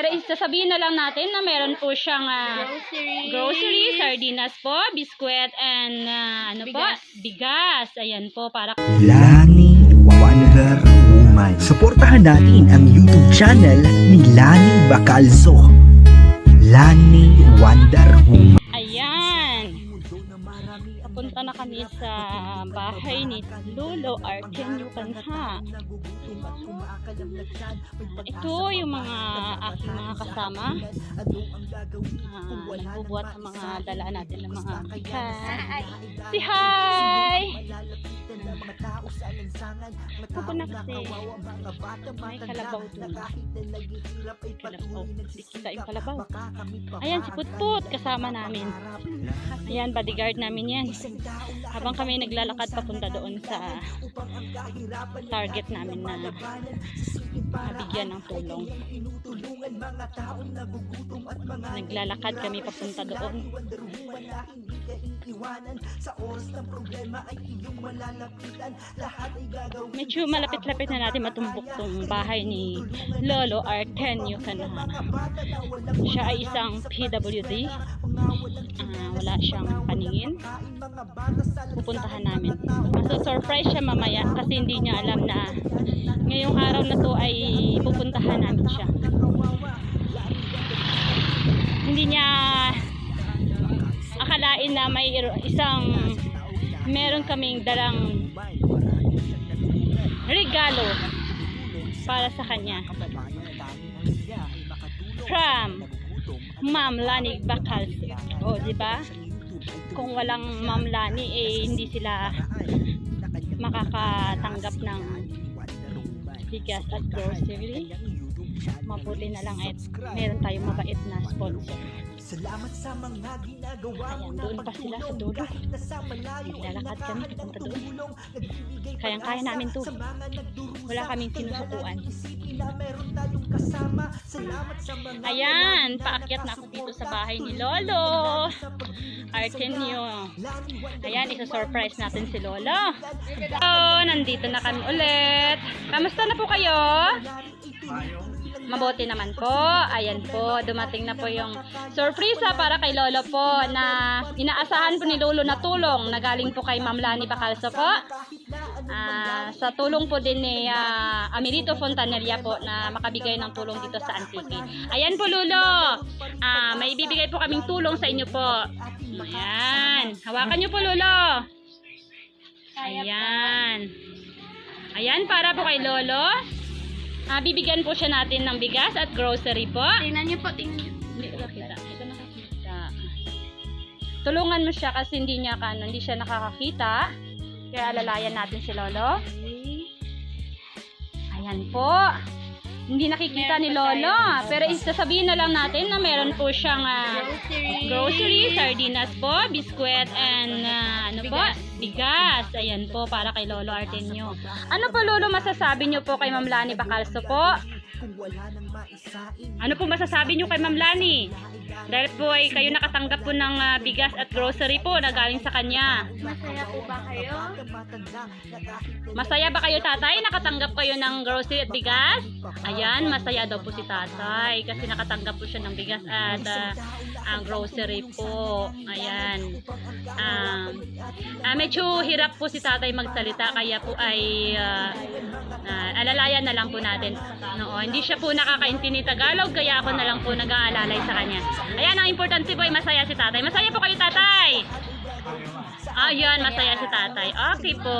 Pero isasabihin na lang natin na meron po siyang ah, Grocery. grocery, sardinas po, biskwit, and ah, ano po? Bigas. Bigas. Ayan po, para Lani Wonder Woman. Suportahan natin ang YouTube channel ni Lani Bacalzo. Lani Wonder Woman. Ayan. Na kami sa bahay ni Lolo Arkenyo Kanha. Ito yung mga aking mga kasama. Uh, nagbubuhat ng mga dala natin ng mga bigas. Si Hi! Ako na kasi may kalabaw dun. Kalabaw. Kita yung kalabaw. Ayan si Putput kasama namin. Ayan bodyguard namin yan. Habang kami naglalakad papunta doon sa target namin na mabigyan ng tulong. Naglalakad kami papunta doon. Medyo malapit-lapit na natin matumbok tong bahay ni Lolo Artenio Canha. Siya ay isang PWD. Ah, wala siyang paningin. Pupuntahan namin. Maso-surprise siya mamaya kasi hindi niya alam na araw na to ay pupuntahan namin siya. Hindi niya akalain na may isang meron kaming dalang regalo para sa kanya from Ma'am Lani Bacals. O, di ba? Kung walang Ma'am Lani, eh, hindi sila makakatanggap ng bigas at grocery. Mabuti na lang at meron tayong mabait na sponsor. Salamat sa mga ginagawa Ayan, doon pa sila sa dulo. Naglalakad kami papunta doon. Kayang-kaya namin to. Wala kaming sinusukuan. Ayan, paakyat na ako dito sa bahay ni Lolo. Artenio. Ayan, isa-surprise natin si Lolo. So, nandito na kami ulit. Kamusta na po kayo? Mabuti naman po. Ayan po, dumating na po yung sorpresa para kay Lolo po na inaasahan po ni Lolo na tulong na galing po kay Ma'am Lani Bacalso po. Ah, sa tulong po din ni ah, Amerito Fontaneria po na makabigay ng tulong dito sa Antique. Ayan po Lolo. Ah, may ibibigay po kaming tulong sa inyo po. Ayan. Hawakan niyo po Lolo. Ayan. Ayan para po kay Lolo. Ah, bibigyan po siya natin ng bigas at grocery po. Tingnan niyo po, tingnan niyo. Hindi ko nakita. Ito nakakita. Tulungan mo siya kasi hindi niya kan, hindi siya nakakakita. Kaya alalayan natin si Lolo. Ayan po. Hindi nakikita ni Lolo. tayo. Pero isasabihin na lang natin na meron po siyang ah, Grocery. grocery, sardinas po, biskwit, and ah, ano po? Bigas. Ayan po, para kay Lolo Artenio. Ano po, Lolo, masasabi niyo po kay Ma'am Lani Bacalso po? Ano po masasabi niyo kay Ma'am Lani? Dahil po ay kayo nakatanggap po ng ah, bigas at grocery po na galing sa kanya. Masaya po ba kayo? Masaya ba kayo tatay? Nakatanggap kayo ng grocery at bigas? Ayan, masaya daw po si tatay kasi nakatanggap po siya ng bigas at ah, ang grocery po. Ayan. Um, ah, medyo hirap po si tatay magsalita kaya po ay ah, ah, alalayan na lang po natin. No, hindi siya po nakakaintindi Tagalog kaya ako na lang po nag-aalalay sa kanya. Ayan, ang importante po ay masaya si tatay. Masaya po kayo tatay. Ayan, masaya si tatay. Okay po.